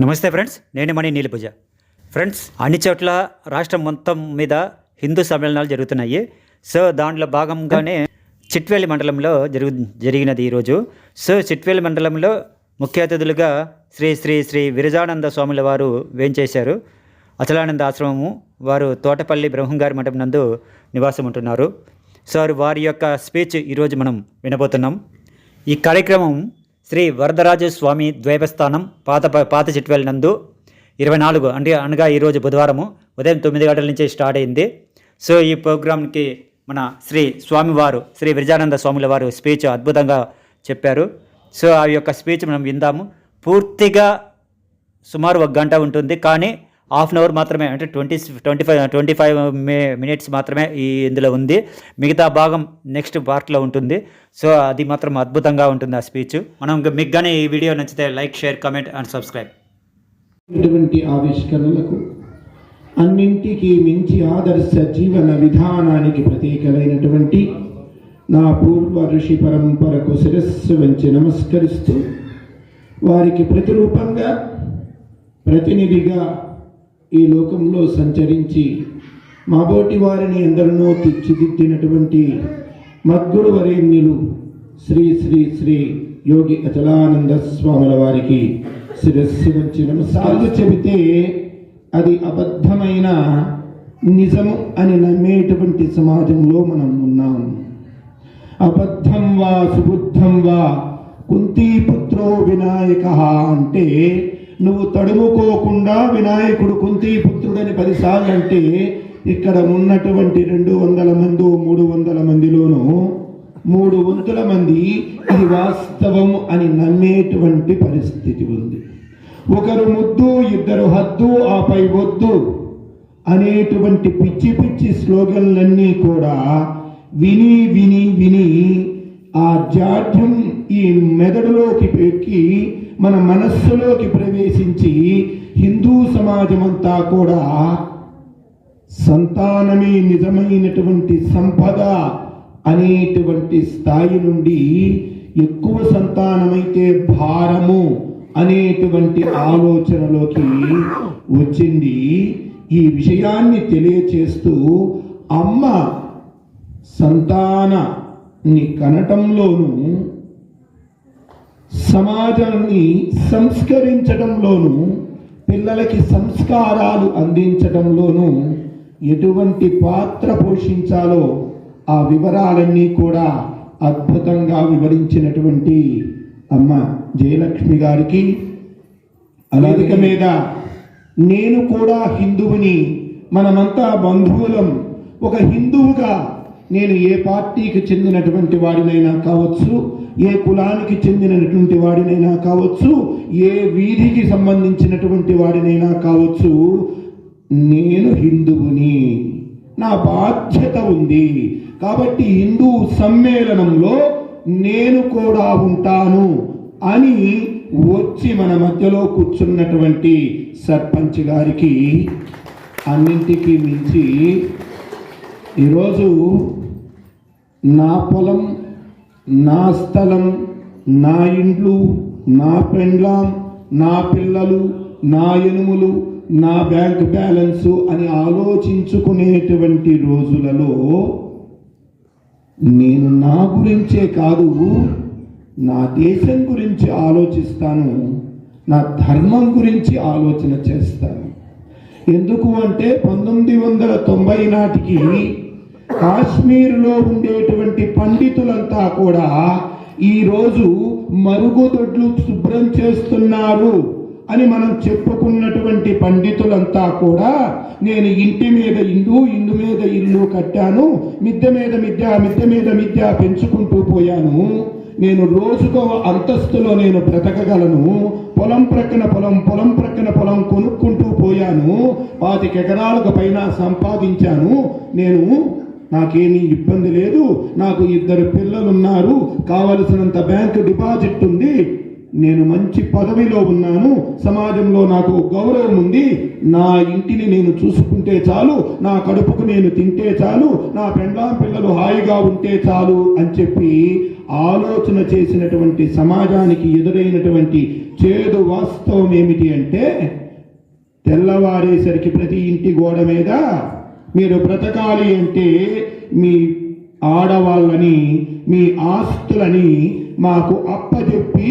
నమస్తే ఫ్రెండ్స్ నేను మణి నీలిపూజ ఫ్రెండ్స్ అన్ని చోట్ల రాష్ట్రం మొత్తం మీద హిందూ సమ్మేళనాలు జరుగుతున్నాయి. సో దాంట్లో భాగంగానే చిట్వేలి మండలంలో జరుగు జరిగినది ఈరోజు. సో చిట్వేలి మండలంలో ముఖ్య అతిథులుగా శ్రీ శ్రీ శ్రీ విరజానంద స్వాముల వారు వేంచేశారు. అచలానంద ఆశ్రమము వారు తోటపల్లి బ్రహ్మంగారి మండపం నందు నివాసం ఉంటున్నారు సో వారి యొక్క స్పీచ్ ఈరోజు మనం వినబోతున్నాం. ఈ కార్యక్రమం శ్రీ వరదరాజు స్వామి ద్వైపస్థానం పాత పాత చిట్వేల్ నందు ఇరవై నాలుగు అంటే అనగా ఈరోజు బుధవారము ఉదయం తొమ్మిది గంటల నుంచి స్టార్ట్ అయింది. సో ఈ ప్రోగ్రాంకి మన శ్రీ స్వామివారు శ్రీ విరజానంద స్వాముల వారు స్పీచ్ అద్భుతంగా చెప్పారు. సో ఆ యొక్క స్పీచ్ మనం విందాము. పూర్తిగా సుమారు ఒక గంట ఉంటుంది కానీ హాఫ్ అన్ అవర్ మాత్రమే అంటే twenty twenty five twenty five minutes మాత్రమే ఈ ఇందులో ఉంది. మిగతా భాగం నెక్స్ట్ పార్ట్లో ఉంటుంది. సో అది మాత్రం అద్భుతంగా ఉంటుంది ఆ స్పీచ్. మనం ఇంకా మీకు కానీ ఈ వీడియో నచ్చితే like share comment and subscribe. ఇటువంటి ఆవిష్కరణలకు అన్నింటికీ మించి ఆదర్శ జీవన విధానానికి ప్రతీకలైనటువంటి నా పూర్వ ఋషి పరంపరకు శిరస్సు వంచి నమస్కరిస్తూ వారికి ప్రతిరూపంగా ప్రతినిధిగా ఈ లోకంలో సంచరించి మాబోటి వారిని ఎందరినో తీర్చిదిద్దినటువంటి మద్గురు వరేణ్యులు శ్రీ శ్రీ శ్రీ యోగి అచలానంద స్వాముల వారికి శిరస్సు నుంచి నమస్కారాలు చెబితే అది అబద్ధమైన నిజము అని నమ్మేటువంటి సమాజంలో మనం ఉన్నాం. అబద్ధం వా సుబుద్ధం వా కుంతీపుత్రో వినాయక అంటే నువ్వు తడుముకోకుండా వినాయకుడు కుంతీపుత్రుడని పదిసార్లు అంటే ఇక్కడ ఉన్నటువంటి రెండు వందల మంది మూడు వందల మందిలోనూ మూడు వంతుల మంది ఇది వాస్తవం అని నమ్మేటువంటి పరిస్థితి ఉంది. ఒకరు ముద్దు ఇద్దరు హద్దు ఆపై వద్దు అనేటువంటి పిచ్చి పిచ్చి స్లోగన్లన్నీ కూడా విని విని విని ఆ జాడ్యం ఈ మెదడులోకి పెక్కి మన మనస్సులోకి ప్రవేశించి హిందూ సమాజమంతా కూడా సంతానమే నిజమైనటువంటి సంపద అనేటువంటి స్థాయి నుండి ఎక్కువ సంతానమైతే భారము అనేటువంటి ఆలోచనలోకి వచ్చింది. ఈ విషయాన్ని తెలియచేస్తూ అమ్మ సంతానాన్ని కనటంలోనూ సమాజాన్ని సంస్కరించడంలోనూ పిల్లలకి సంస్కారాలు అందించడంలోనూ ఎటువంటి పాత్ర పోషించాలో ఆ వివరాలన్నీ కూడా అద్భుతంగా వివరించినటువంటి అమ్మ జయలక్ష్మి గారికి. అలాదిక మీద నేను కూడా హిందువుని మనమంతా బంధువులం ఒక హిందువుగా నేను ఏ పార్టీకి చెందినటువంటి వాడినైనా కావచ్చు ఏ కులానికి చెందినటువంటి వాడినైనా కావచ్చు ఏ వీధికి సంబంధించినటువంటి వాడినైనా కావచ్చు నేను హిందువుని. నా బాధ్యత ఉంది. కాబట్టి హిందూ సమ్మేళనంలో నేను కూడా ఉంటాను అని వచ్చి మన మధ్యలో కూర్చున్నటువంటి సర్పంచ్ గారికి అన్నింటికీ మించి ఈరోజు నా పొలం నా స్థలం నా ఇండ్లు నా పెండ్లాం నా పిల్లలు నా ఎనుములు నా బ్యాంక్ బ్యాలెన్సు అని ఆలోచించుకునేటువంటి రోజులలో నేను నా గురించే కాదు నా దేశం గురించి ఆలోచిస్తాను నా ధర్మం గురించి ఆలోచన చేస్తాను. ఎందుకు అంటే పంతొమ్మిది వందల తొంభై నాటికి కాశ్మీర్లో ఉండేటువంటి పండితులంతా కూడా ఈరోజు మరుగుదొడ్లు శుభ్రం చేస్తున్నారు అని మనం చెప్పుకున్నటువంటి పండితులంతా కూడా నేను ఇంటి మీద ఇల్లు ఇల్లు మీద ఇల్లు కట్టాను మిద్దె మీద మిద్య మిద్దె మీద మిద్య పెంచుకుంటూ పోయాను. నేను రోజుకో అంతస్తులో నేను బ్రతకగలను. పొలం ప్రక్కన పొలం పొలం ప్రక్కన పొలం కొనుక్కుంటూ పోయాను. పాతిక ఎకరాలకు పైన సంపాదించాను. నేను నాకేమీ ఇబ్బంది లేదు. నాకు ఇద్దరు పిల్లలు ఉన్నారు కావలసినంత బ్యాంకు డిపాజిట్ ఉంది. నేను మంచి పదవిలో ఉన్నాను. సమాజంలో నాకు గౌరవం ఉంది. నా ఇంటిని నేను చూసుకుంటే చాలు. నా కడుపుకు నేను తింటే చాలు. నా పెండ్లాం పిల్లలు హాయిగా ఉంటే చాలు అని చెప్పి ఆలోచన చేసినటువంటి సమాజానికి ఎదురైనటువంటి చేదు వాస్తవం ఏమిటి అంటే తెల్లవారేసరికి ప్రతి ఇంటి గోడ మీద మీరు బ్రతకాలి అంటే మీ ఆడవాళ్ళని మీ ఆస్తులని మాకు అప్పచెప్పి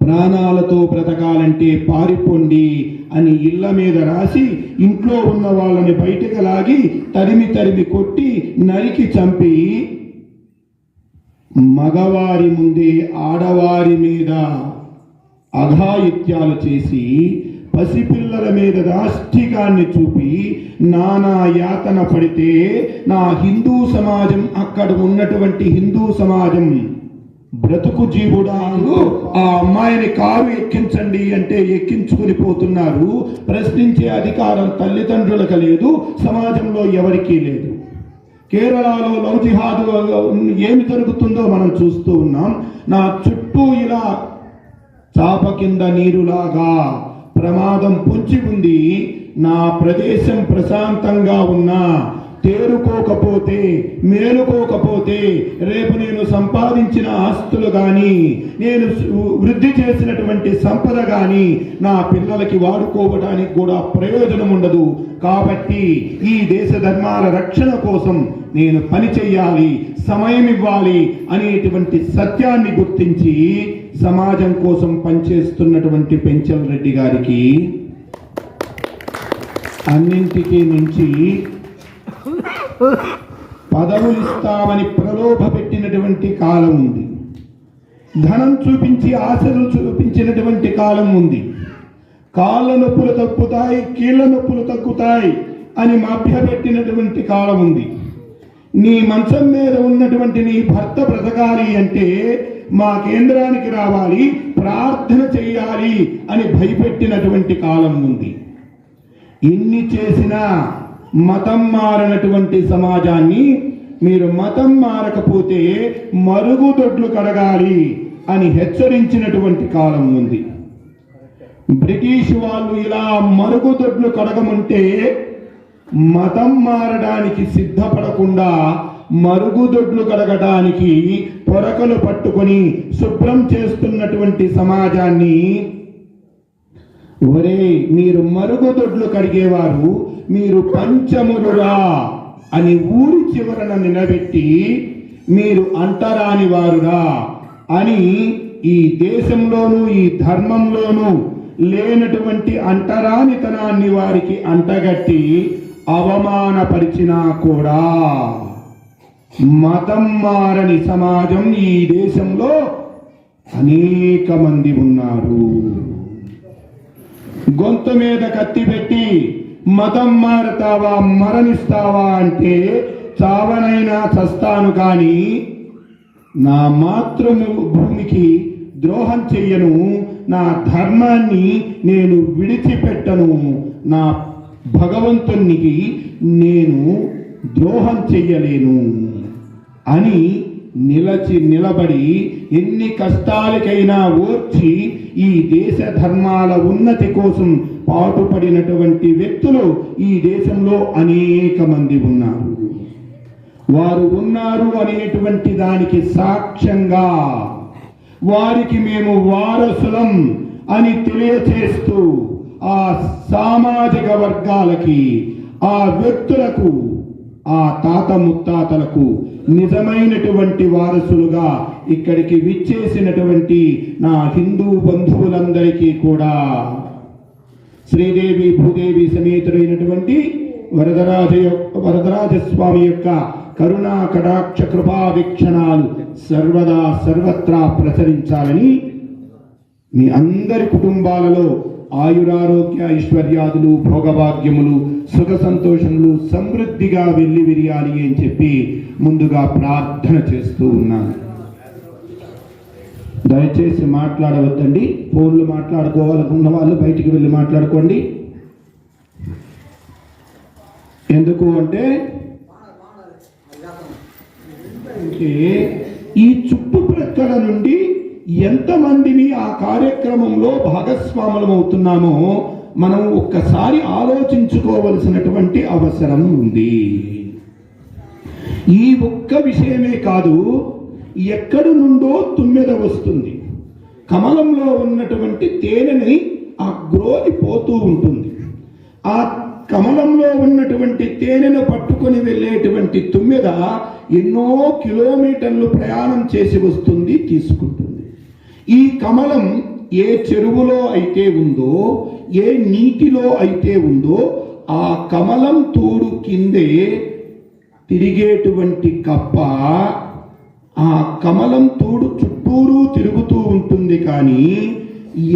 ప్రాణాలతో బ్రతకాలంటే పారిపోండి అని ఇళ్ళ మీద రాసి ఇంట్లో ఉన్న వాళ్ళని బయటకు లాగి తరిమి తరిమి కొట్టి నరికి చంపి మగవారి ముందే ఆడవారి మీద అఘాయిత్యాలు చేసి పసిపిల్లల మీద రాష్ట్రీకాన్ని చూపి నానా యాతన పడితే నా హిందూ సమాజం అక్కడ ఉన్నటువంటి హిందూ సమాజం బ్రతుకు జీవుడా ఆ అమ్మాయిని కారు ఎక్కించండి అంటే ఎక్కించుకుని పోతున్నారు. ప్రశ్నించే అధికారం తల్లిదండ్రులకు లేదు సమాజంలో ఎవరికీ లేదు. కేరళలో లవ్ జిహాద్ ఏమి జరుగుతుందో మనం చూస్తూ ఉన్నాం. నా చుట్టూ ఇలా చాప కింద నీరులాగా ప్రమాదం పొంచి ఉంది నా ప్రదేశం ప్రశాంతంగా ఉన్నా తేరుకోకపోతే మేలుకోకపోతే రేపు నేను సంపాదించిన ఆస్తులు కానీ నేను వృద్ధి చేసినటువంటి సంపద కానీ నా పిల్లలకి వాడుకోవడానికి కూడా ప్రయోజనం ఉండదు. కాబట్టి ఈ దేశ ధర్మాల రక్షణ కోసం నేను పని చేయాలి సమయం ఇవ్వాలి అనేటువంటి సత్యాన్ని గుర్తించి సమాజం కోసం పనిచేస్తున్నటువంటి పెంచల్ రెడ్డి గారికి అన్నింటికీ నుంచి పదవులు ఇస్తామని ప్రలోభ పెట్టినటువంటి కాలం ఉంది. ధనం చూపించి ఆశలు చూపించినటువంటి కాలం ఉంది. కాళ్ళ నొప్పులు తగ్గుతాయి కీళ్ళ నొప్పులు తగ్గుతాయి అని మభ్యపెట్టినటువంటి కాలం ఉంది. నీ మంచం మీద ఉన్నటువంటి నీ భర్త బ్రతకాలి అంటే మా కేంద్రానికి రావాలి ప్రార్థన చేయాలి అని భయపెట్టినటువంటి కాలం ఉంది. ఇన్ని చేసినా మతం మారనటువంటి సమాజాన్ని మీరు మతం మారకపోతే మరుగుదొడ్లు కడగాలి అని హెచ్చరించినటువంటి కాలం ఉంది. బ్రిటిష్ వాళ్ళు ఇలా మరుగుదొడ్లు కడగమంటే మతం మారడానికి సిద్ధపడకుండా మరుగుదొడ్లు కడగటానికి పొరకలు పట్టుకొని శుభ్రం చేస్తున్నటువంటి సమాజాన్ని ఒరే మీరు మరుగుదొడ్లు కడిగేవారు మీరు పంచములురా అని ఊరి చివరన నిలబెట్టి మీరు అంటరాని వారురా అని ఈ దేశంలోనూ ఈ ధర్మంలోనూ లేనటువంటి అంటరానితనాన్ని వారికి అంటగట్టి అవమానపరిచినా కూడా మతం మారని సమాజం ఈ దేశంలో అనేక మంది ఉన్నారు. గొంతు మీద కత్తి పెట్టి మతం మారతావా మరణిస్తావా అంటే చావనైనా చస్తాను కానీ నా మాతృభూమికి ద్రోహం చెయ్యను నా ధర్మాన్ని నేను విడిచిపెట్టను నా భగవంతునికి నేను ద్రోహం చెయ్యలేను. అని నిలచి నిలబడి ఎన్ని కష్టాలకైనా ఓర్చి ఈ దేశ ధర్మాల ఉన్నతి కోసం పాటుపడినటువంటి వ్యక్తులు ఈ దేశంలో అనేక మంది ఉన్నారు. వారు ఉన్నారు అనేటువంటి దానికి సాక్ష్యంగా వారికి మేము వారసులం అని తెలియచేస్తూ ఆ సామాజిక వర్గాలకి ఆ వ్యక్తులకు ఆ తాత ముత్తాతలకు నిజమైనటువంటి వారసులుగా ఇక్కడికి విచ్చేసినటువంటి నా హిందూ బంధువులందరికీ కూడా శ్రీదేవి భూదేవి సమేతుడైనటువంటి వరదరాజ యొక్క- వరదరాజస్వామి యొక్క కరుణా కటాక్ష కృపా వీక్షణాలు సర్వదా సర్వత్రా ప్రసరించాలని మీ అందరి కుటుంబాలలో ఆయురారోగ్య ఐశ్వర్యాదులు భోగభాగ్యములు సుఖ సంతోషములు సమృద్ధిగా వెళ్ళి విరియాలి అని చెప్పి ముందుగా ప్రార్థన చేస్తూ ఉన్నాను. దయచేసి మాట్లాడవద్దండి. ఫోన్లు మాట్లాడుకోవాలనుకున్న వాళ్ళు బయటికి వెళ్ళి మాట్లాడుకోండి. ఎందుకు అంటే అంటే ఈ చుట్టుప్రక్కల నుండి ఎంతమందిని ఆ కార్యక్రమంలో భాగస్వాములమవుతున్నామో మనం ఒక్కసారి ఆలోచించుకోవలసినటువంటి అవసరం ఉంది. ఈ ఒక్క విషయమే కాదు ఎక్కడి నుండో తుమ్మెద వస్తుంది. కమలంలో ఉన్నటువంటి తేనెని ఆ గ్రోలి పోతూ ఉంటుంది. ఆ కమలంలో ఉన్నటువంటి తేనెను పట్టుకొని వెళ్ళేటువంటి తుమ్మెద ఎన్నో కిలోమీటర్లు ప్రయాణం చేసి వస్తుంది తీసుకుంటుంది. ఈ కమలం ఏ చెరువులో అయితే ఉందో ఏ నీటిలో అయితే ఉందో ఆ కమలం తూడు కిందే తిరిగేటువంటి కప్ప ఆ కమలం తూడు చుట్టూరు తిరుగుతూ ఉంటుంది కానీ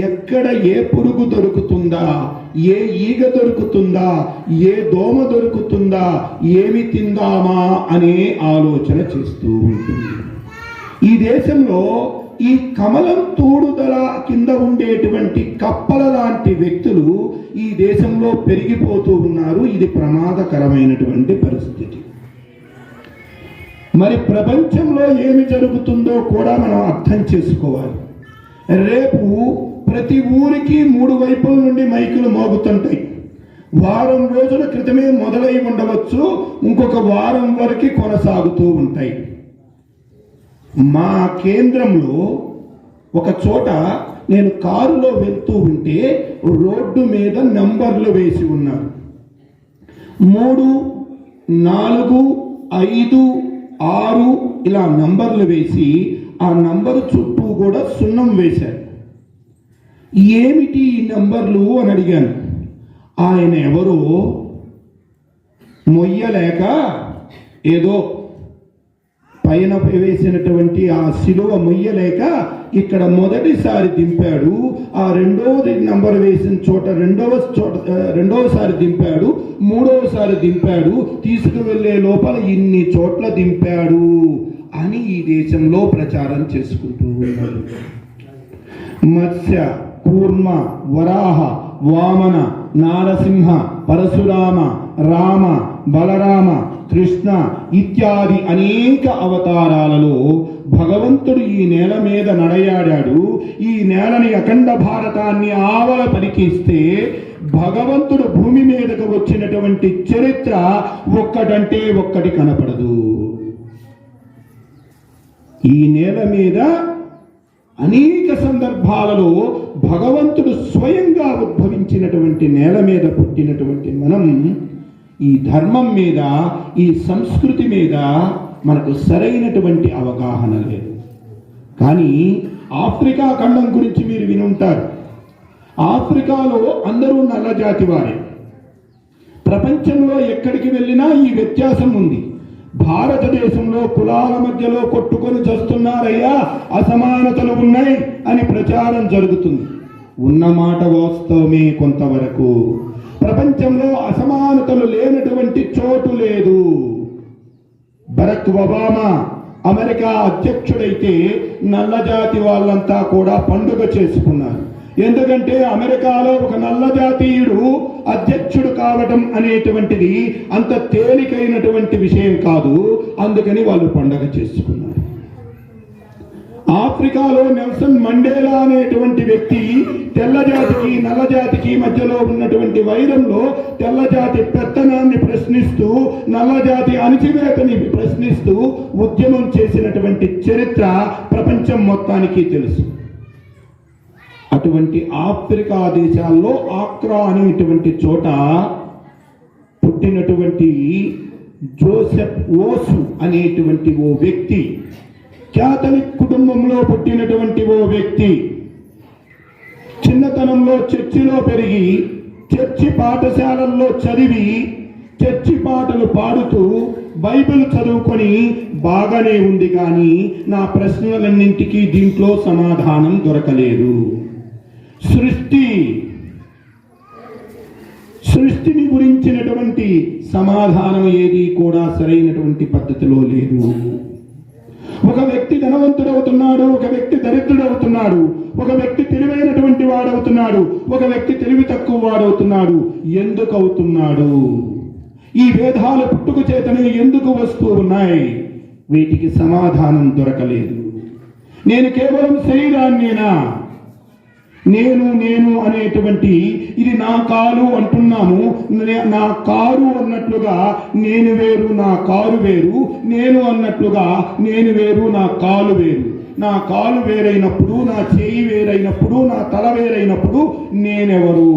ఎక్కడ ఏ పురుగు దొరుకుతుందా ఏ ఈగ దొరుకుతుందా ఏ దోమ దొరుకుతుందా ఏమి తిందామా అనే ఆలోచన చేస్తూ ఉంటుంది. ఈ దేశంలో ఈ కమలం తోడుదల కింద ఉండేటువంటి కప్పల లాంటి వ్యక్తులు ఈ దేశంలో పెరిగిపోతూ ఉన్నారు. ఇది ప్రమాదకరమైనటువంటి పరిస్థితి. మరి ప్రపంచంలో ఏమి జరుగుతుందో కూడా మనం అర్థం చేసుకోవాలి. రేపు ప్రతి ఊరికి మూడు వైపుల నుండి మైకులు మోగుతుంటాయి. వారం రోజుల క్రితమే మొదలై ఉండవచ్చు. ఇంకొక వారం వరకు కొనసాగుతూ ఉంటాయి. మా కేంద్రంలో ఒక చోట నేను కారులో వెళ్తూ ఉంటే రోడ్డు మీద నంబర్లు వేసి ఉన్నారు. మూడు నాలుగు ఐదు ఆరు ఇలా నంబర్లు వేసి ఆ నంబర్ చుట్టూ కూడా సున్నం వేశారు. ఏమిటి ఈ నంబర్లు అని అడిగాను. ఆయన ఎవరో మొయ్యలేక ఏదో పైన వేసినటువంటి ఆ శిలువ మొయ్యలేక ఇక్కడ మొదటిసారి దింపాడు. ఆ రెండవది నంబర్ వేసిన చోట రెండవ చోట రెండవసారి దింపాడు. మూడవసారి దింపాడు. తీసుకువెళ్ళే లోపల ఇన్ని చోట్ల దింపాడు అని ఈ దేశంలో ప్రచారం చేసుకుంటూ ఉన్నారు. మత్స్య కూర్మ వరాహ వామన నారసింహ పరశురామ రామ బలరామ కృష్ణ ఇత్యాది అనేక అవతారాలలో భగవంతుడు ఈ నేల మీద నడయాడాడు. ఈ నేలని అఖండ భారతాన్ని ఆవల పరికిస్తే భగవంతుడు భూమి మీదకు వచ్చినటువంటి చరిత్ర ఒక్కటంటే ఒక్కటి కనపడదు. ఈ నేల మీద అనేక సందర్భాలలో భగవంతుడు స్వయంగా ఉద్భవించినటువంటి నేల మీద పుట్టినటువంటి మనం ఈ ధర్మం మీద ఈ సంస్కృతి మీద మనకు సరైనటువంటి అవగాహన లేదు. కానీ ఆఫ్రికా ఖండం గురించి మీరు వినుంటారు. ఆఫ్రికాలో అందరూ నల్లజాతి వారే. ప్రపంచంలో ఎక్కడికి వెళ్ళినా ఈ వ్యత్యాసం ఉంది. భారతదేశంలో కులాల మధ్యలో కొట్టుకొని చస్తున్నారయ్యా అసమానతలు ఉన్నాయి అని ప్రచారం జరుగుతుంది. ఉన్న మాట వాస్తవమే కొంతవరకు. ప్రపంచంలో అసమానతలు లేనటువంటి చోటు లేదు. బరక్ ఒబామా అమెరికా అధ్యక్షుడైతే నల్లజాతి వాళ్ళంతా కూడా పండుగ చేసుకున్నారు. ఎందుకంటే అమెరికాలో ఒక నల్ల జాతీయుడు అధ్యక్షుడు కావటం అనేటువంటిది అంత తేలికైనటువంటి విషయం కాదు. అందుకని వాళ్ళు పండగ చేసుకున్నారు. ఆఫ్రికాలో నెల్సన్ మండేలా అనేటువంటి వ్యక్తి తెల్లజాతికి నల్లజాతికి మధ్యలో ఉన్నటువంటి వైరంలో తెల్లజాతి పెత్తనాన్ని ప్రశ్నిస్తూ నల్లజాతి అణిచివేతని ప్రశ్నిస్తూ ఉద్యమం చేసినటువంటి చరిత్ర ప్రపంచం మొత్తానికి తెలుసు. అటువంటి ఆఫ్రికా దేశాల్లో ఆక్రా అనేటువంటి చోట పుట్టినటువంటి జోసెఫ్ ఓసు అనేటువంటి ఓ వ్యక్తి క్యాథలిక్ కుటుంబంలో పుట్టినటువంటి ఓ వ్యక్తి చిన్నతనంలో చర్చిలో పెరిగి చర్చి పాఠశాలల్లో చదివి చర్చి పాటలు పాడుతూ బైబిల్ చదువుకొని బాగానే ఉంది కానీ నా ప్రశ్నలన్నింటికీ దీంట్లో సమాధానం దొరకలేదు. సృష్టి సృష్టిని గురించినటువంటి సమాధానం ఏది కూడా సరైనటువంటి పద్ధతిలో లేదు. ఒక వ్యక్తి ధనవంతుడవుతున్నాడు ఒక వ్యక్తి దరిద్రుడవుతున్నాడు ఒక వ్యక్తి తెలివైనటువంటి వాడవుతున్నాడు ఒక వ్యక్తి తెలివి తక్కువ వాడవుతున్నాడు. ఎందుకు అవుతున్నాడు ఈ భేదాలు పుట్టుక చేతనే ఎందుకు వస్తూ ఉన్నాయి? వీటికి సమాధానం దొరకలేదు. నేను కేవలం శరీరాన్నేనా? నేను నేను అనేటువంటి ఇది నా కారు అంటున్నాము నా కారు అన్నట్లుగా నేను వేరు నా కారు వేరు. నేను అన్నట్లుగా నేను వేరు నా కాలు వేరు. నా కాలు వేరైనప్పుడు నా చేయి వేరైనప్పుడు నా తల వేరైనప్పుడు నేనెవరు?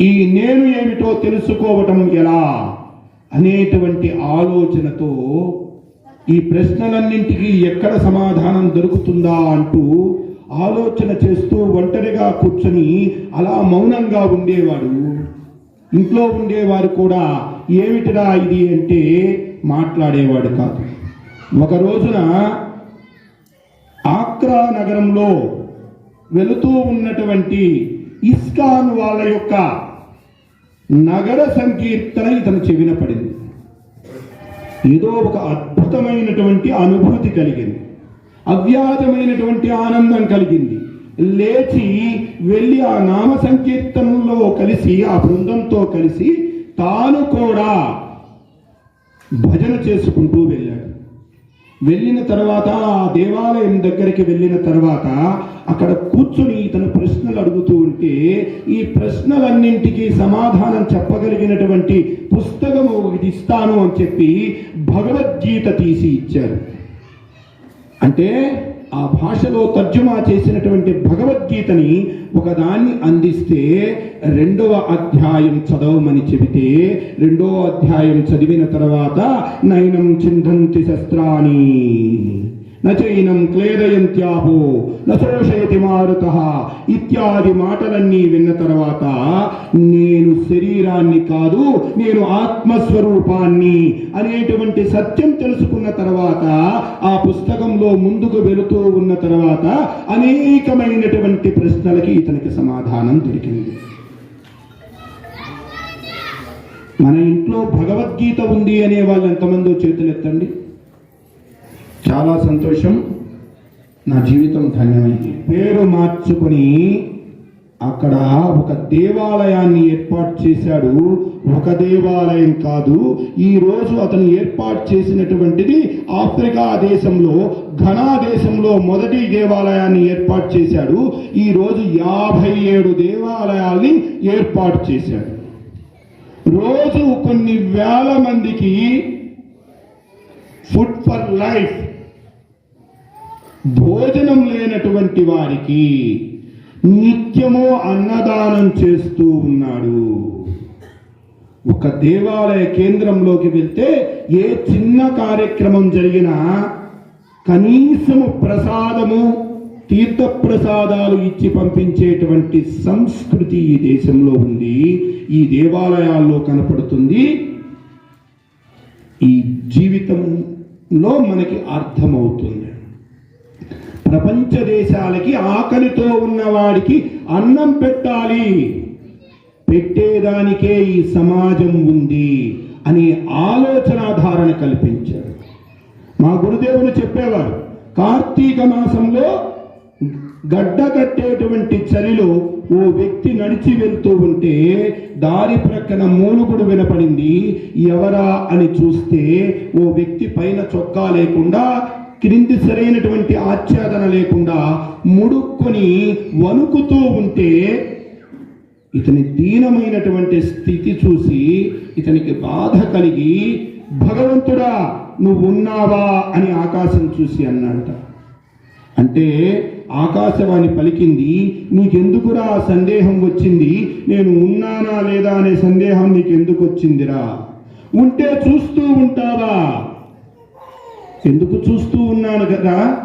ఈ నేను ఏమిటో తెలుసుకోవటం ఎలా? అనేటువంటి ఆలోచనతో ఈ ప్రశ్నలన్నింటికి ఎక్కడ సమాధానం దొరుకుతుందా అంటూ ఆలోచన చేస్తూ ఒంటరిగా కూర్చొని అలా మౌనంగా ఉండేవాడు. ఇంట్లో ఉండేవారు కూడా ఏమిటిరా ఇది అంటే మాట్లాడేవాడు కాదు. ఒక రోజున ఆక్రా నగరంలో వెళుతూ ఉన్నటువంటి ఇస్కాన్ వాళ్ళ యొక్క నగర సంకీర్తన ఇతను చెవిన పడింది. ఏదో ఒక అద్భుతమైనటువంటి అనుభూతి కలిగింది. అవ్యాజమైనటువంటి ఆనందం కలిగింది. లేచి వెళ్ళి ఆ నామ సంకీర్తనలో కలిసి ఆ బృందంతో కలిసి తాను కూడా భజన చేసుకుంటూ వెళ్ళాడు. వెళ్ళిన తర్వాత ఆ దేవాలయం దగ్గరికి వెళ్ళిన తర్వాత అక్కడ కూర్చుని ఇతను ప్రశ్నలు అడుగుతూ ఉంటే ఈ ప్రశ్నలన్నింటికి సమాధానం చెప్పగలిగినటువంటి పుస్తకం ఒకటి ఇస్తాను అని చెప్పి భగవద్గీత తీసి ఇచ్చారు. అంటే ఆ భాషలో తర్జుమా చేసినటువంటి భగవద్గీతని ఒకదాన్ని అందిస్తే రెండవ అధ్యాయం చదవమని చెబితే రెండవ అధ్యాయం చదివిన తర్వాత నయనం చిందంతి శస్త్రాణి. నచైనం క్లేదయంత్యాహో నశోషయతి మారుత. ఇత్యాది మాటలన్నీ విన్న తర్వాత నేను శరీరాన్ని కాదు నేను ఆత్మస్వరూపాన్ని అనేటువంటి సత్యం తెలుసుకున్న తర్వాత ఆ పుస్తకంలో ముందుకు వెళుతూ ఉన్న తర్వాత అనేకమైనటువంటి ప్రశ్నలకి ఇతనికి సమాధానం దొరికింది. మన ఇంట్లో భగవద్గీత ఉంది అనే వాళ్ళు ఎంతమందో చేతులెత్తండి. చాలా సంతోషం. నా జీవితం ధన్యమైంది. పేరు మార్చుకుని అక్కడ ఒక దేవాలయాన్ని ఏర్పాటు చేశాడు. ఒక దేవాలయం కాదు ఈరోజు అతను ఏర్పాటు చేసినటువంటిది ఆఫ్రికా దేశంలో ఘనా దేశంలో మొదటి దేవాలయాన్ని ఏర్పాటు చేశాడు. ఈరోజు యాభై ఏడు దేవాలయాల్ని ఏర్పాటు చేశాడు. రోజు కొన్ని వేల మందికి ఫుడ్ ఫర్ లైఫ్ భోజనం లేనటువంటి వారికి నిత్యము అన్నదానం చేస్తూ ఉన్నాడు. ఒక దేవాలయ కేంద్రంలోకి వెళ్తే ఏ చిన్న కార్యక్రమం జరిగినా కనీసము ప్రసాదము తీర్థ ప్రసాదాలు ఇచ్చి పంపించేటువంటి సంస్కృతి ఈ దేశంలో ఉంది ఈ దేవాలయాల్లో కనపడుతుంది. ఈ జీవితంలో మనకి అర్థమవుతుంది. ప్రపంచ దేశాలకి ఆకలితో ఉన్నవాడికి అన్నం పెట్టాలి. పెట్టేదానికే ఈ సమాజం ఉంది అనే ఆలోచనాధారణ కల్పించారు. మా గురుదేవులు చెప్పేవారు కార్తీక మాసంలో గడ్డ కట్టేటువంటి చలిలో ఓ వ్యక్తి నడిచి వెళ్తూ ఉంటే దారి ప్రక్కన మూలుగుడు వినపడింది ఎవరా? అని చూస్తే ఓ వ్యక్తి పైన చొక్కా లేకుండా క్రింది సరైనటువంటి ఆచ్ఛాదన లేకుండా ముడుక్కొని వణుకుతూ ఉంటే ఇతని దీనమైనటువంటి స్థితి చూసి ఇతనికి బాధ కలిగి భగవంతుడా నువ్వు ఉన్నావా అని ఆకాశం చూసి అన్నాడట. అంటే ఆకాశవాణి పలికింది నీకెందుకురా ఆ సందేహం వచ్చింది? నేను ఉన్నానా లేదా అనే సందేహం నీకెందుకు వచ్చిందిరా? ఉంటే చూస్తూ ఉంటావా? ఎందుకు చూస్తూ ఉన్నాను కదా?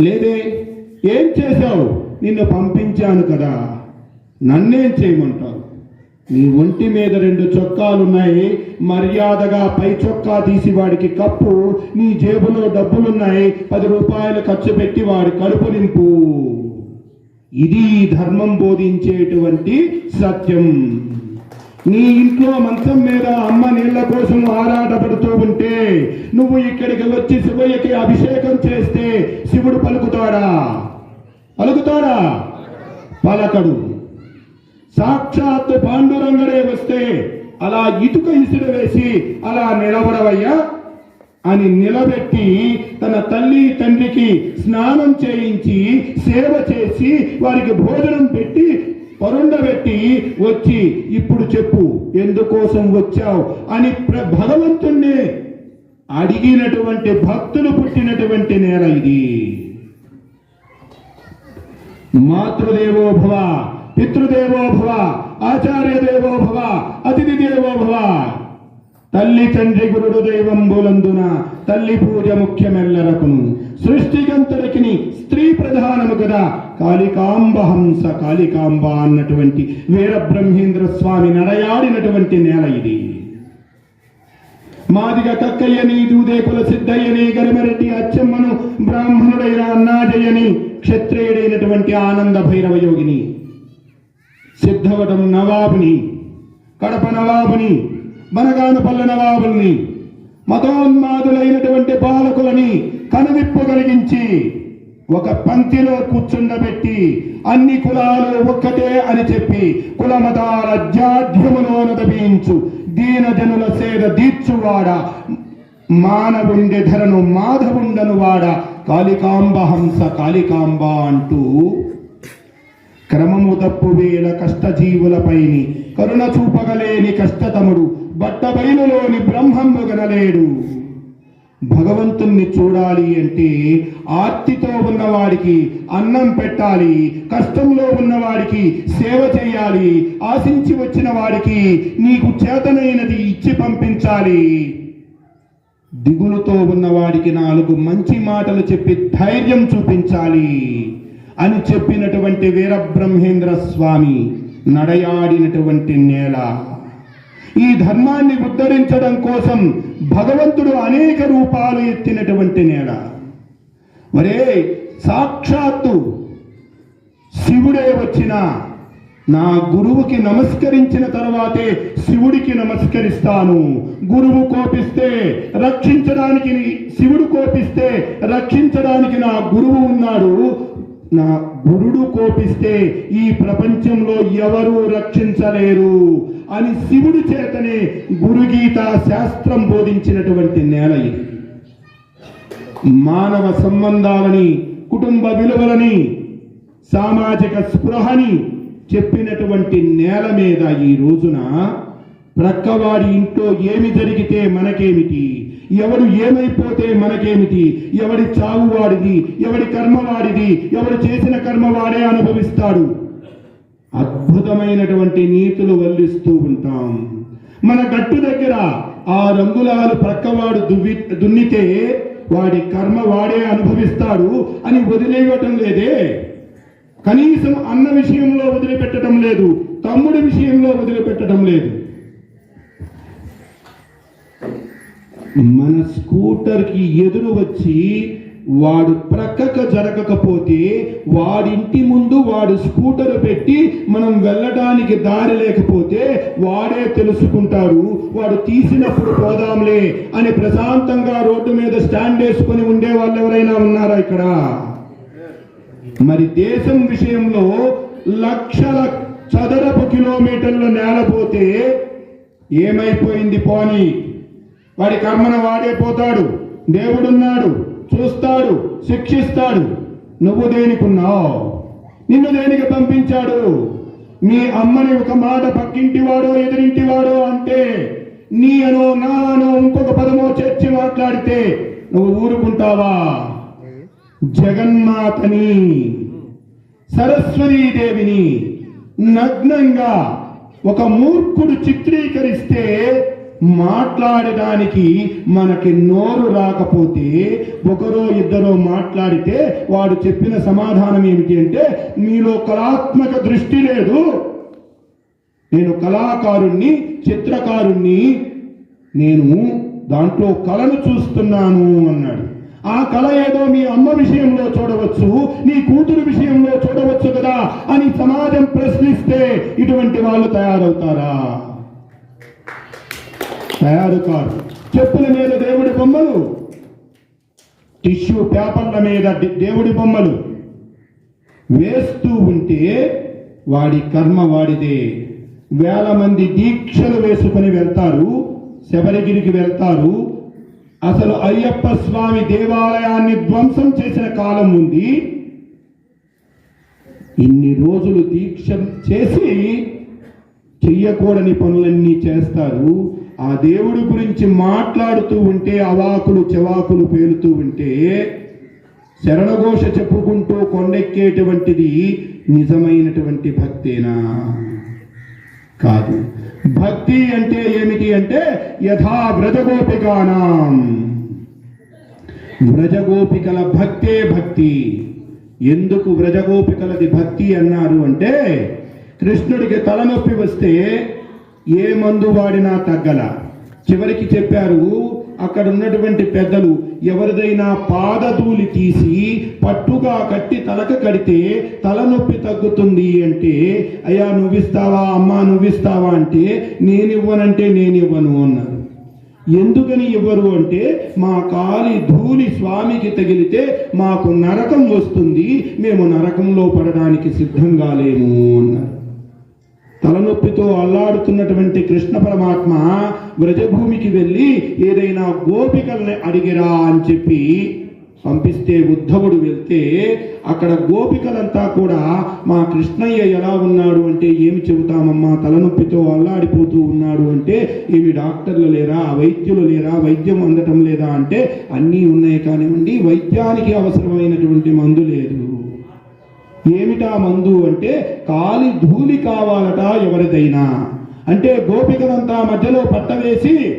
లేదే ఏం చేశావు? నిన్ను పంపించాను కదా. నన్నేం చేయమంటావు? నీ ఒంటి మీద రెండు చొక్కాలున్నాయి. మర్యాదగా పై చొక్కా తీసి వాడికి కప్పు. నీ జేబులో డబ్బులున్నాయి. పది రూపాయలు ఖర్చు పెట్టి వాడి కడుపు నింపు. ఇది ధర్మం బోధించేటువంటి సత్యం. నీ ఇంట్లో మంచం మీద అమ్మ నీళ్ళ కోసం ఆరాటపడుతూ ఉంటే నువ్వు ఇక్కడికి వచ్చి శివయ్యకి అభిషేకం చేస్తే శివుడు పలుకుతాడా? పలుకుతాడా? పలకడు. సాక్షాత్ పాండురంగడే వస్తే అలా ఇటుక ఇసుడు వేసి అలా నిలబడవయ్యా అని నిలబెట్టి తన తల్లి తండ్రికి స్నానం చేయించి సేవ చేసి వారికి భోజనం పెట్టి పరుండబెట్టి వచ్చి ఇప్పుడు చెప్పు ఎందుకోసం వచ్చావు? అని ప్ర- భగవంతుణ్ణి అడిగినటువంటి భక్తులు పుట్టినటువంటి నేల ఇది. మాతృదేవో భవ పితృదేవో భవ ఆచార్య దేవో భవ అతిథి దేవో భవ తల్లి తండ్రి గురుడు దైవం బోలందున తల్లి పూజ ముఖ్యమెల్లరకును. సృష్టిగంతుడికి స్త్రీ ప్రధానము కదా. కాళికాంబ హంస కాళికాంబ అన్నటువంటి వీరబ్రహ్మేంద్ర స్వామి నడయాడినటువంటి నేల ఇది. మాదిగ కక్కయ్యని దూదేకుల సిద్ధయ్యని గరిమరెడ్డి అచ్చమ్మను బ్రాహ్మణుడైన అన్నాజయని క్షత్రియుడైనటువంటి ఆనంద భైరవ యోగిని సిద్ధవటం నవాబుని కడప నవాబుని బనగానపల్ల నవాబుల్ని మతోన్మాదులైనటువంటి పాలకులని కనువిప్పు కలిగించి ఒక పంక్తిలో కూర్చుండబెట్టి అన్ని కులాలు ఒక్కటే అని చెప్పి కుల మతాల జాడ్యములోన దబించు దీన జనుల సేద దీర్చువాడ మానవుండె ధరను మాధవుండను వాడ కాళికాంబ హంస కాళికాంబ అంటూ క్రమము తప్పు వేల కష్టజీవులపైని కరుణ చూపగలేని కష్టతముడు బట్టబయలులోని బ్రహ్మము గనలేడు భగవంతుణ్ణి చూడాలి అంటే ఆర్తితో ఉన్నవాడికి అన్నం పెట్టాలి కష్టంలో ఉన్నవాడికి సేవ చేయాలి ఆశించి వచ్చిన వాడికి నీకు చేతనైనది ఇచ్చి పంపించాలి. దిగులుతో ఉన్నవాడికి నాలుగు మంచి మాటలు చెప్పి ధైర్యం చూపించాలి అని చెప్పినటువంటి వీరబ్రహ్మేంద్ర స్వామి నడయాడినటువంటి నేల. ఈ ధర్మాన్ని ఉద్ధరించడం కోసం భగవంతుడు అనేక రూపాలు ఎత్తినటువంటి నేడ. మరే సాక్షాత్తు శివుడే వచ్చిన నా గురువుకి నమస్కరించిన తర్వాతే శివుడికి నమస్కరిస్తాను. గురువు కోపిస్తే రక్షించడానికి శివుడు కోపిస్తే రక్షించడానికి నా గురువు ఉన్నాడు. నా గురుడు కోపిస్తే ఈ ప్రపంచంలో ఎవరూ రక్షించలేరు అని శివుడి చేతనే గురుగీత శాస్త్రం బోధించినటువంటి నేల ఇది. మానవ సంబంధాలని కుటుంబ విలువలని సామాజిక స్పృహని చెప్పినటువంటి నేల మీద ఈ రోజున ప్రక్కవాడి ఇంట్లో ఏమి జరిగితే మనకేమిటి? ఎవడు ఏమైపోతే మనకేమిటి? ఎవడి చావువాడిది? ఎవడి కర్మవాడిది? ఎవడు చేసిన కర్మ వాడే అనుభవిస్తాడు. అద్భుతమైనటువంటి నీతులు వల్లిస్తూ ఉంటాం. మన గట్టు దగ్గర ఆ రంగులాలు ప్రక్కవాడు దువ్వి దున్నితే వాడి కర్మ వాడే అనుభవిస్తాడు అని వదిలేయటం లేదే. కనీసం అన్న విషయంలో వదిలిపెట్టడం లేదు. తమ్ముడి విషయంలో వదిలిపెట్టడం లేదు. మన స్కూటర్కి ఎదురు వచ్చి వాడు ప్రక్కకు జరగకపోతే వాడింటి ముందు వాడు స్కూటర్ పెట్టి మనం వెళ్ళడానికి దారి లేకపోతే వాడే తెలుసుకుంటారు వాడు తీసినప్పుడు పోదాంలే అని ప్రశాంతంగా రోడ్డు మీద స్టాండ్ వేసుకొని ఉండే వాళ్ళు ఎవరైనా ఉన్నారా ఇక్కడ? మరి దేశం విషయంలో లక్షల చదరపు కిలోమీటర్ల నేలపోతే ఏమైపోయింది పోనీ? వాడి కర్మను వాడే పోతాడు. దేవుడున్నాడు. చూస్తాడు. శిక్షిస్తాడు. నువ్వు దేనికున్నావు? నిన్ను దేనికి పంపించాడు? మీ అమ్మని ఒక మాట పక్కింటి వాడో అంటే నీ అనో నా అనో ఇంకొక పదమో చేర్చి మాట్లాడితే నువ్వు ఊరుకుంటావా? జగన్మాతని సరస్వతీదేవిని నగ్నంగా ఒక మూర్ఖుడు చిత్రీకరిస్తే మాట్లాడడానికి మనకి నోరు రాకపోతే ఒకరో ఇద్దరో మాట్లాడితే వాడు చెప్పిన సమాధానం ఏమిటి అంటే మీలో కళాత్మక దృష్టి లేదు. నేను కళాకారుణ్ణి చిత్రకారుణ్ణి నేను దాంట్లో కళను చూస్తున్నాను అన్నాడు. ఆ కళ ఏదో మీ అమ్మ విషయంలో చూడవచ్చు నీ కూతురు విషయంలో చూడవచ్చు కదా అని సమాజం ప్రశ్నిస్తే ఇటువంటి వాళ్ళు తయారవుతారా? తయారు కాదు చెప్పుల మీద దేవుడి బొమ్మలు టిష్యూ పేపర్ల మీద దేవుడి బొమ్మలు. వేస్తూ ఉంటే వాడి కర్మ వాడిదే. వేల మంది దీక్షలు వేసుకొని వెళ్తారు శబరిగిరికి వెళ్తారు. అసలు అయ్యప్ప స్వామి దేవాలయాన్ని ధ్వంసం చేసిన కాలం ఉంది. ఇన్ని రోజులు దీక్ష చేసి చెయ్యకూడని పనులన్నీ చేస్తారు. ఆ దేవుడి గురించి మాట్లాడుతూ ఉంటే అవాకులు చెవాకులు పేలుతూ ఉంటే శరణఘోష చెప్పుకుంటూ కొండెక్కేటువంటిది నిజమైనటువంటి భక్తేనా? కాదు. భక్తి అంటే ఏమిటి అంటే యథా వ్రజగోపికానాం. వ్రజగోపికల భక్తే భక్తి. ఎందుకు వ్రజగోపికలది భక్తి అన్నారు అంటే కృష్ణుడికి తలనొప్పి వస్తే ఏ మందు వాడినా తగ్గల. చివరికి చెప్పారు అక్కడ ఉన్నటువంటి పెద్దలు ఎవరిదైనా పాదధూలి తీసి పట్టుగా కట్టి తలక కడితే తలనొప్పి తగ్గుతుంది అంటే అయ్యా నువ్విస్తావా? అమ్మా నువ్విస్తావా? అంటే నేనివ్వనంటే నేనివ్వను అన్నారు. ఎందుకని ఇవ్వరు అంటే మా కాలి ధూళి స్వామికి తగిలితే మాకు నరకం వస్తుంది మేము నరకంలో పడడానికి సిద్ధంగా లేము అన్నారు. గోపితో అల్లాడుతున్నటువంటి కృష్ణ పరమాత్మ వ్రజభూమికి వెళ్ళి ఏదైనా గోపికల్ని అడిగిరా అని చెప్పి పంపిస్తే ఉద్ధవుడు వెళ్తే అక్కడ గోపికలంతా కూడా మా కృష్ణయ్య ఎలా ఉన్నాడు అంటే ఏమి చెబుతామమ్మా? తలనొప్పితో అల్లాడిపోతూ ఉన్నాడు అంటే ఏమి డాక్టర్లు లేరా? వైద్యులు లేరా? వైద్యం అందటం లేదా? అంటే అన్నీ ఉన్నాయి కానివ్వండి వైద్యానికి అవసరమైనటువంటి మందు లేదు. ఏమిటా మందు అంటే కాలి ధూళి కావాలట ఎవరిదైనా. అంటే గోపికలంతా మధ్యలో పట్టవేసి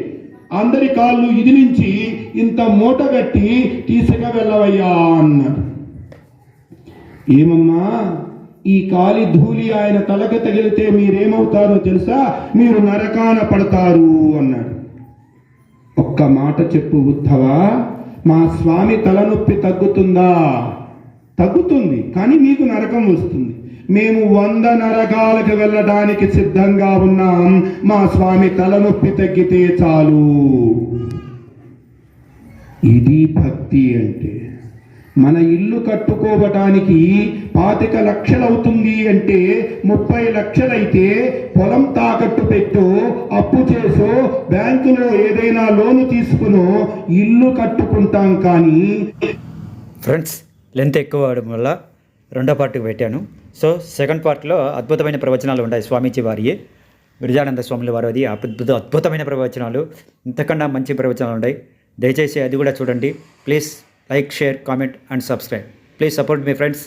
అందరి కాళ్ళు ఇదిలించి ఇంత మూట కట్టి తీసుక వెళ్ళవయ్యా అన్నాడు ఏమమ్మా ఈ కాలి ధూళి ఆయన తలకు తగిలితే మీరేమవుతారో తెలుసా? మీరు నరకాన పడతారు అన్నాడు. ఒక్క మాట చెప్పు ఉద్ధవా మా స్వామి తలనొప్పి తగ్గుతుందా? తగ్గుతుంది కానీ మీకు నరకం వస్తుంది. మేము వంద నరకాలకు వెళ్ళడానికి సిద్ధంగా ఉన్నాం. మా స్వామి తలనొప్పి తగ్గితే చాలు. ఇది భక్తి అంటే. మన ఇల్లు కట్టుకోవటానికి పాతిక లక్షలవుతుంది అంటే ముప్పై లక్షలైతే పొలం తాకట్టు పెట్టో అప్పు చేసో బ్యాంకులో ఏదైనా లోను తీసుకునో ఇల్లు కట్టుకుంటాం కానీ ఫ్రెండ్స్ లెంత్ ఎక్కువ అవడం వల్ల రెండో పార్ట్కి పెట్టాను. సో సెకండ్ పార్ట్లో అద్భుతమైన ప్రవచనాలు ఉన్నాయి స్వామీజీ వారి విరజానంద స్వాముల వారిది. అద్భుత అద్భుతమైన ప్రవచనాలు. ఇంతకన్నా మంచి ప్రవచనాలు ఉన్నాయి. దయచేసి అది కూడా చూడండి. Please like share comment and subscribe. Please support me friends.